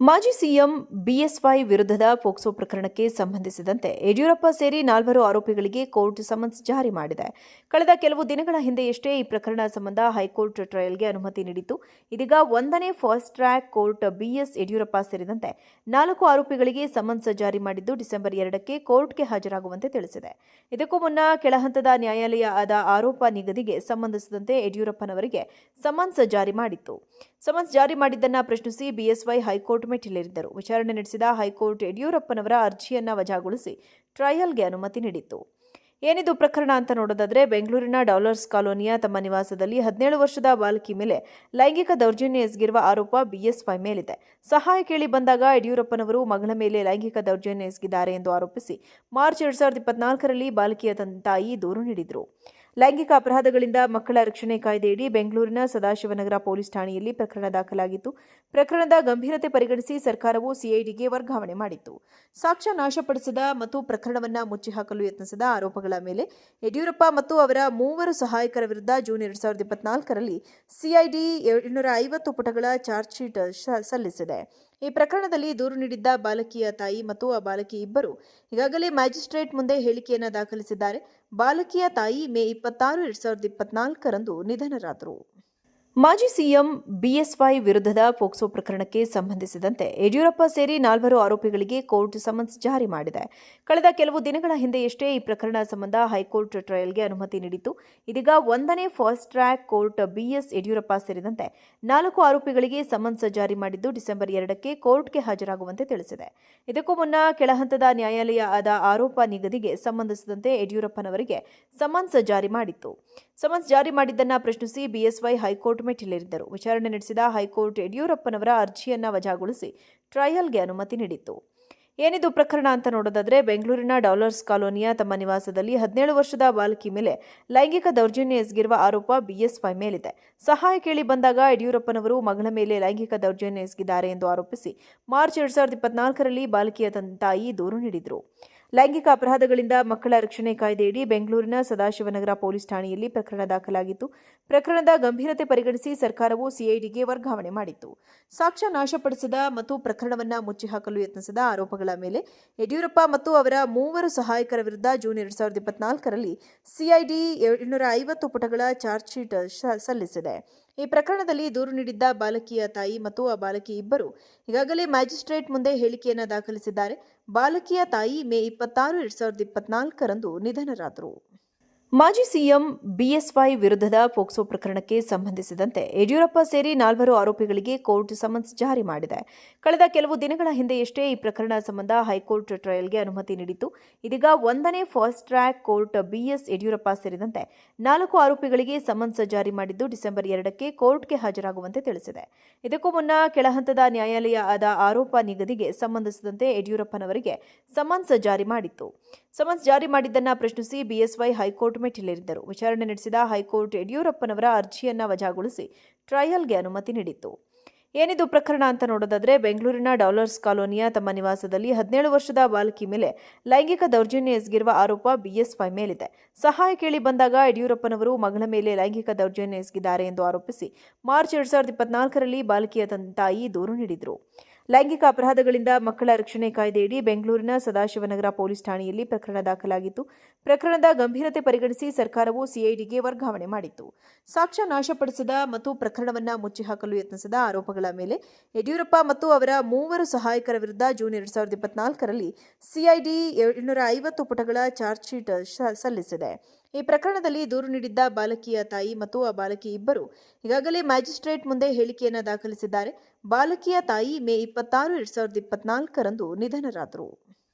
ಮಾಜಿ CM BSY ವಿರುದ್ಧದ POCSO ಪ್ರಕರಣಕ್ಕೆ ಸಂಬಂಧಿಸಿದಂತೆ ಯಡಿಯೂರಪ್ಪ ಸೇರಿ ನಾಲ್ವರು ಆರೋಪಿಗಳಿಗೆ ಕೋರ್ಟ್ ಸಮನ್ಸ್ ಜಾರಿ ಮಾಡಿದೆ. ಕಳೆದ ಕೆಲವು ದಿನಗಳ ಹಿಂದೆಯಷ್ಟೇ ಈ ಪ್ರಕರಣ ಸಂಬಂಧ ಹೈಕೋರ್ಟ್ ಟ್ರಯಲ್ಗೆ ಅನುಮತಿ ನೀಡಿತ್ತು. ಇದೀಗ ಒಂದನೇ fast track court BS Yediyurappa ಸೇರಿದಂತೆ ನಾಲ್ಕು ಆರೋಪಿಗಳಿಗೆ ಸಮನ್ಸ್ ಜಾರಿ ಮಾಡಿದ್ದು ಡಿಸೆಂಬರ್ ಎರಡಕ್ಕೆ ಕೋರ್ಟ್ಗೆ ಹಾಜರಾಗುವಂತೆ ತಿಳಿಸಿದೆ. ಇದಕ್ಕೂ ಮುನ್ನ ಕೆಳಹಂತದ ನ್ಯಾಯಾಲಯ ಆದ ಆರೋಪ ನಿಗದಿಗೆ ಸಂಬಂಧಿಸಿದಂತೆ ಯಡಿಯೂರಪ್ಪನವರಿಗೆ ಸಮನ್ಸ್ ಜಾರಿ ಮಾಡಿತ್ತು. ಸಮನ್ಸ್ ಜಾರಿ ಮಾಡಿದ್ದನ್ನು ಪ್ರಶ್ನಿಸಿ ಬಿಎಸ್ವೈ ಹೈಕೋರ್ಟ್ ಮೆಟ್ಟಿಲೇರಿದ್ದರು ವಿಚಾರಣೆ ನಡೆಸಿದ ಹೈಕೋರ್ಟ್ ಯಡಿಯೂರಪ್ಪನವರ ಅರ್ಜಿಯನ್ನ ವಜಾಗೊಳಿಸಿ ಟ್ರಯಲ್ಗೆ ಅನುಮತಿ ನೀಡಿತ್ತು. ಏನಿದು ಪ್ರಕರಣ ಅಂತ ನೋಡೋದಾದ್ರೆ ಬೆಂಗಳೂರಿನ ಡಾಲರ್ಸ್ ಕಾಲೋನಿಯ ತಮ್ಮ ನಿವಾಸದಲ್ಲಿ ಹದಿನೇಳು ವರ್ಷದ ಬಾಲಕಿ ಮೇಲೆ ಲೈಂಗಿಕ ದೌರ್ಜನ್ಯ ಎಸಗಿರುವ ಆರೋಪ ಬಿಎಸ್ವೈ ಮೇಲಿದೆ. ಸಹಾಯ ಕೇಳಿ ಬಂದಾಗ ಯಡಿಯೂರಪ್ಪನವರು ಮಗಳ ಮೇಲೆ ಲೈಂಗಿಕ ದೌರ್ಜನ್ಯ ಎಸಗಿದ್ದಾರೆ ಎಂದು ಆರೋಪಿಸಿ ಮಾರ್ಚ್ ಎರಡ್ ಸಾವಿರದ ಇಪ್ಪತ್ನಾಲ್ಕರಲ್ಲಿ ಬಾಲಕಿಯ ತಂದೆ ತಾಯಿ ದೂರು ನೀಡಿದ್ರು. ಲೈಂಗಿಕ ಅಪರಾಧಗಳಿಂದ ಮಕ್ಕಳ ರಕ್ಷಣೆ ಕಾಯ್ದೆಯಡಿ ಬೆಂಗಳೂರಿನ ಸದಾಶಿವನಗರ ಪೊಲೀಸ್ ಠಾಣೆಯಲ್ಲಿ ಪ್ರಕರಣ ದಾಖಲಾಗಿತ್ತು. ಪ್ರಕರಣದ ಗಂಭೀರತೆ ಪರಿಗಣಿಸಿ ಸರ್ಕಾರವು ಸಿಐಡಿಗೆ ವರ್ಗಾವಣೆ ಮಾಡಿತ್ತು. ಸಾಕ್ಷ್ಯ ನಾಶಪಡಿಸಿದ ಮತ್ತು ಪ್ರಕರಣವನ್ನು ಮುಚ್ಚಿಹಾಕಲು ಯತ್ನಿಸಿದ ಆರೋಪಗಳ ಮೇಲೆ ಯಡಿಯೂರಪ್ಪ ಮತ್ತು ಅವರ ಮೂವರು ಸಹಾಯಕರ ವಿರುದ್ಧ ಜೂನ್ ಎರಡ್ ಸಾವಿರದ ಇಪ್ಪತ್ನಾಲ್ಕರಲ್ಲಿ ಸಿಐಡಿ ಏಳ್ನೂರ ಐವತ್ತು ಪುಟಗಳ ಚಾರ್ಜ್ ಶೀಟ್ ಸಲ್ಲಿಸಿದೆ. ಈ ಪ್ರಕರಣದಲ್ಲಿ ದೂರು ನೀಡಿದ್ದ ಬಾಲಕಿಯ ತಾಯಿ ಮತ್ತು ಆ ಬಾಲಕಿ ಇಬ್ಬರು ಈಗಾಗಲೇ ಮ್ಯಾಜಿಸ್ಟ್ರೇಟ್ ಮುಂದೆ ಹೇಳಿಕೆಯನ್ನು ದಾಖಲಿಸಿದ್ದಾರೆ. ಬಾಲಕಿಯ ತಾಯಿ ಮೇ ಇಪ್ಪತ್ತಾರು, ಎರಡ್ ಸಾವಿರದ ಇಪ್ಪತ್ನಾಲ್ಕರಂದು ನಿಧನರಾದರು. ಮಾಜಿ ಸಿಎಂ ಬಿಎಸ್ವೈ ವಿರುದ್ಧದ ಪೋಕ್ಸೋ ಪ್ರಕರಣಕ್ಕೆ ಸಂಬಂಧಿಸಿದಂತೆ ಯಡಿಯೂರಪ್ಪ ಸೇರಿ ನಾಲ್ವರು ಆರೋಪಿಗಳಿಗೆ ಕೋರ್ಟ್ ಸಮನ್ಸ್ ಜಾರಿ ಮಾಡಿದೆ. ಕಳೆದ ಕೆಲವು ದಿನಗಳ ಹಿಂದೆಯಷ್ಟೇ ಈ ಪ್ರಕರಣ ಸಂಬಂಧ ಹೈಕೋರ್ಟ್ ಟ್ರಯಲ್ಗೆ ಅನುಮತಿ ನೀಡಿತ್ತು. ಇದೀಗ ಒಂದನೇ fast track court BS Yediyurappa ಸೇರಿದಂತೆ ನಾಲ್ಕು ಆರೋಪಿಗಳಿಗೆ ಸಮನ್ಸ್ ಜಾರಿ ಮಾಡಿದ್ದು ಡಿಸೆಂಬರ್ ಎರಡಕ್ಕೆ ಕೋರ್ಟ್ಗೆ ಹಾಜರಾಗುವಂತೆ ತಿಳಿಸಿದೆ. ಇದಕ್ಕೂ ಮುನ್ನ ಕೆಳಹಂತದ ನ್ಯಾಯಾಲಯ ಆದ ಆರೋಪ ನಿಗದಿಗೆ ಸಂಬಂಧಿಸಿದಂತೆ ಯಡಿಯೂರಪ್ಪನವರಿಗೆ ಸಮನ್ಸ್ ಜಾರಿ ಮಾಡಿತ್ತು. ಸಮನ್ಸ್ ಜಾರಿ ಮಾಡಿದ್ದನ್ನ ಪ್ರಶ್ನಿಸಿ ಬಿಎಸ್ವೈ ಹೈಕೋರ್ಟ್ ಮೆಟ್ಟಿಲೇರಿದ್ದರು. ವಿಚಾರಣೆ ನಡೆಸಿದ ಹೈಕೋರ್ಟ್ ಯಡಿಯೂರಪ್ಪನವರ ಅರ್ಜಿಯನ್ನ ವಜಾಗೊಳಿಸಿ ಟ್ರಯಲ್ಗೆ ಅನುಮತಿ ನೀಡಿತ್ತು. ಏನಿದು ಪ್ರಕರಣ ಅಂತ ನೋಡೋದಾದ್ರೆ ಬೆಂಗಳೂರಿನ ಡಾಲರ್ಸ್ ಕಾಲೋನಿಯ ತಮ್ಮ ನಿವಾಸದಲ್ಲಿ ಹದಿನೇಳು ವರ್ಷದ ಬಾಲಕಿ ಮೇಲೆ ಲೈಂಗಿಕ ದೌರ್ಜನ್ಯ ಎಸಗಿರುವ ಆರೋಪ ಬಿಎಸ್ವೈ ಮೇಲಿದೆ. ಸಹಾಯ ಕೇಳಿ ಬಂದಾಗ ಯಡಿಯೂರಪ್ಪನವರು ಮಗಳ ಮೇಲೆ ಲೈಂಗಿಕ ದೌರ್ಜನ್ಯ ಎಸಗಿದ್ದಾರೆ ಎಂದು ಆರೋಪಿಸಿ ಮಾರ್ಚ್ ಎರಡ್ ಸಾವಿರದ ಇಪ್ಪತ್ನಾಲ್ಕರಲ್ಲಿ ಬಾಲಕಿಯ ತಂದೆ ತಾಯಿ ದೂರು ನೀಡಿದ್ರು. ಲೈಂಗಿಕ ಅಪರಾಧಗಳಿಂದ ಮಕ್ಕಳ ರಕ್ಷಣೆ ಕಾಯ್ದೆಯಡಿ ಬೆಂಗಳೂರಿನ ಸದಾಶಿವನಗರ ಪೊಲೀಸ್ ಠಾಣೆಯಲ್ಲಿ ಪ್ರಕರಣ ದಾಖಲಾಗಿತ್ತು. ಪ್ರಕರಣದ ಗಂಭೀರತೆ ಪರಿಗಣಿಸಿ ಸರ್ಕಾರವು ಸಿಐಡಿಗೆ ವರ್ಗಾವಣೆ ಮಾಡಿತ್ತು. ಸಾಕ್ಷ್ಯ ನಾಶಪಡಿಸಿದ ಮತ್ತು ಪ್ರಕರಣವನ್ನು ಮುಚ್ಚಿಹಾಕಲು ಯತ್ನಿಸಿದ ಆರೋಪಗಳ ಮೇಲೆ ಯಡಿಯೂರಪ್ಪ ಮತ್ತು ಅವರ ಮೂವರು ಸಹಾಯಕರ ವಿರುದ್ಧ ಜೂನ್ ಎರಡ್ ಸಾವಿರದ ಇಪ್ಪತ್ನಾಲ್ಕರಲ್ಲಿ ಸಿಐಡಿ ಏಳ್ನೂರ ಐವತ್ತು ಪುಟಗಳ ಚಾರ್ಜ್ ಶೀಟ್ ಸಲ್ಲಿಸಿದೆ. ಈ ಪ್ರಕರಣದಲ್ಲಿ ದೂರು ನೀಡಿದ್ದ ಬಾಲಕಿಯ ತಾಯಿ ಮತ್ತು ಆ ಬಾಲಕಿ ಇಬ್ಬರು ಈಗಾಗಲೇ ಮ್ಯಾಜಿಸ್ಟ್ರೇಟ್ ಮುಂದೆ ಹೇಳಿಕೆಯನ್ನು ದಾಖಲಿಸಿದ್ದಾರೆ. ಬಾಲಕಿಯ ತಾಯಿ ಮೇ ಇಪ್ಪತ್ತಾರು, ಎರಡ್ ಸಾವಿರದ ಇಪ್ಪತ್ನಾಲ್ಕರಂದು ನಿಧನರಾದರು. ಮಾಜಿ ಸಿಎಂ ಬಿಎಸ್ವೈ ವಿರುದ್ಧದ ಪೋಕ್ಸೋ ಪ್ರಕರಣಕ್ಕೆ ಸಂಬಂಧಿಸಿದಂತೆ ಯಡಿಯೂರಪ್ಪ ಸೇರಿ ನಾಲ್ವರು ಆರೋಪಿಗಳಿಗೆ ಕೋರ್ಟ್ ಸಮನ್ಸ್ ಜಾರಿ ಮಾಡಿದೆ. ಕಳೆದ ಕೆಲವು ದಿನಗಳ ಹಿಂದೆಯಷ್ಟೇ ಈ ಪ್ರಕರಣ ಸಂಬಂಧ ಹೈಕೋರ್ಟ್ ಟ್ರಯಲ್ಗೆ ಅನುಮತಿ ನೀಡಿತ್ತು. ಇದೀಗ ಒಂದನೇ fast track court BS Yediyurappa ಸೇರಿದಂತೆ ನಾಲ್ಕು ಆರೋಪಿಗಳಿಗೆ ಸಮನ್ಸ್ ಜಾರಿ ಮಾಡಿದ್ದು ಡಿಸೆಂಬರ್ ಎರಡಕ್ಕೆ ಕೋರ್ಟ್ಗೆ ಹಾಜರಾಗುವಂತೆ ತಿಳಿಸಿದೆ. ಇದಕ್ಕೂ ಮುನ್ನ ಕೆಳಹಂತದ ನ್ಯಾಯಾಲಯ ಆದ ಆರೋಪ ನಿಗದಿಗೆ ಸಂಬಂಧಿಸಿದಂತೆ ಯಡಿಯೂರಪ್ಪನವರಿಗೆ ಸಮನ್ಸ್ ಜಾರಿ ಮಾಡಿತ್ತು. ಸಮನ್ಸ್ ಜಾರಿ ಮಾಡಿದ್ದನ್ನು ಪ್ರಶ್ನಿಸಿ ಬಿಎಸ್ವೈ ಹೈಕೋರ್ಟ್ ಮೆಟ್ಟಿಲೇರಿದ್ದರು. ವಿಚಾರಣೆ ನಡೆಸಿದ ಹೈಕೋರ್ಟ್ ಯಡಿಯೂರಪ್ಪನವರ ಅರ್ಜಿಯನ್ನು ವಜಾಗೊಳಿಸಿ ಟ್ರಯಲ್ಗೆ ಅನುಮತಿ ನೀಡಿತ್ತು. ಏನಿದು ಪ್ರಕರಣ ಅಂತ ನೋಡೋದಾದ್ರೆ ಬೆಂಗಳೂರಿನ ಡಾಲರ್ಸ್ ಕಾಲೋನಿಯ ತಮ್ಮ ನಿವಾಸದಲ್ಲಿ ಹದಿನೇಳು ವರ್ಷದ ಬಾಲಕಿ ಮೇಲೆ ಲೈಂಗಿಕ ದೌರ್ಜನ್ಯ ಎಸಗಿರುವ ಆರೋಪ ಬಿಎಸ್ವೈ ಮೇಲಿದೆ. ಸಹಾಯ ಕೇಳಿ ಬಂದಾಗ ಯಡಿಯೂರಪ್ಪನವರು ಮಗಳ ಮೇಲೆ ಲೈಂಗಿಕ ದೌರ್ಜನ್ಯ ಎಸಗಿದ್ದಾರೆ ಎಂದು ಆರೋಪಿಸಿ ಮಾರ್ಚ್ ಎರಡ್ ಸಾವಿರದ ಇಪ್ಪತ್ನಾಲ್ಕರಲ್ಲಿ ಬಾಲಕಿಯ ತಂದೆ ತಾಯಿ ದೂರು ನೀಡಿದ್ರು. ಲೈಂಗಿಕ ಅಪರಾಧಗಳಿಂದ ಮಕ್ಕಳ ರಕ್ಷಣೆ ಕಾಯ್ದೆಯಡಿ ಬೆಂಗಳೂರಿನ ಸದಾಶಿವನಗರ ಪೊಲೀಸ್ ಠಾಣೆಯಲ್ಲಿ ಪ್ರಕರಣ ದಾಖಲಾಗಿತ್ತು. ಪ್ರಕರಣದ ಗಂಭೀರತೆ ಪರಿಗಣಿಸಿ ಸರ್ಕಾರವು ಸಿಐಡಿಗೆ ವರ್ಗಾವಣೆ ಮಾಡಿತ್ತು. ಸಾಕ್ಷ್ಯ ನಾಶಪಡಿಸಿದ ಮತ್ತು ಪ್ರಕರಣವನ್ನು ಮುಚ್ಚಿಹಾಕಲು ಯತ್ನಿಸಿದ ಆರೋಪಗಳ ಮೇಲೆ ಯಡಿಯೂರಪ್ಪ ಮತ್ತು ಅವರ ಮೂವರು ಸಹಾಯಕರ ವಿರುದ್ಧ ಜೂನ್ ಎರಡ್ ಸಾವಿರದ ಇಪ್ಪತ್ನಾಲ್ಕರಲ್ಲಿ ಸಿಐಡಿ ಏಳುನೂರ ಐವತ್ತು ಪುಟಗಳ ಚಾರ್ಜ್ ಶೀಟ್ ಸಲ್ಲಿಸಿದೆ. ಈ ಪ್ರಕರಣದಲ್ಲಿ ದೂರು ನೀಡಿದ್ದ ಬಾಲಕಿಯ ತಾಯಿ ಮತ್ತು ಆ ಬಾಲಕಿ ಇಬ್ಬರು ಈಗಾಗಲೇ ಮ್ಯಾಜಿಸ್ಟ್ರೇಟ್ ಮುಂದೆ ಹೇಳಿಕೆಯನ್ನು ದಾಖಲಿಸಿದ್ದಾರೆ. ಬಾಲಕಿಯ ತಾಯಿ ಮೇ ಇಪ್ಪತ್ತಾರು, ಎರಡ್ ಸಾವಿರದ ಇಪ್ಪತ್ನಾಲ್ಕರಂದು ನಿಧನರಾದರು.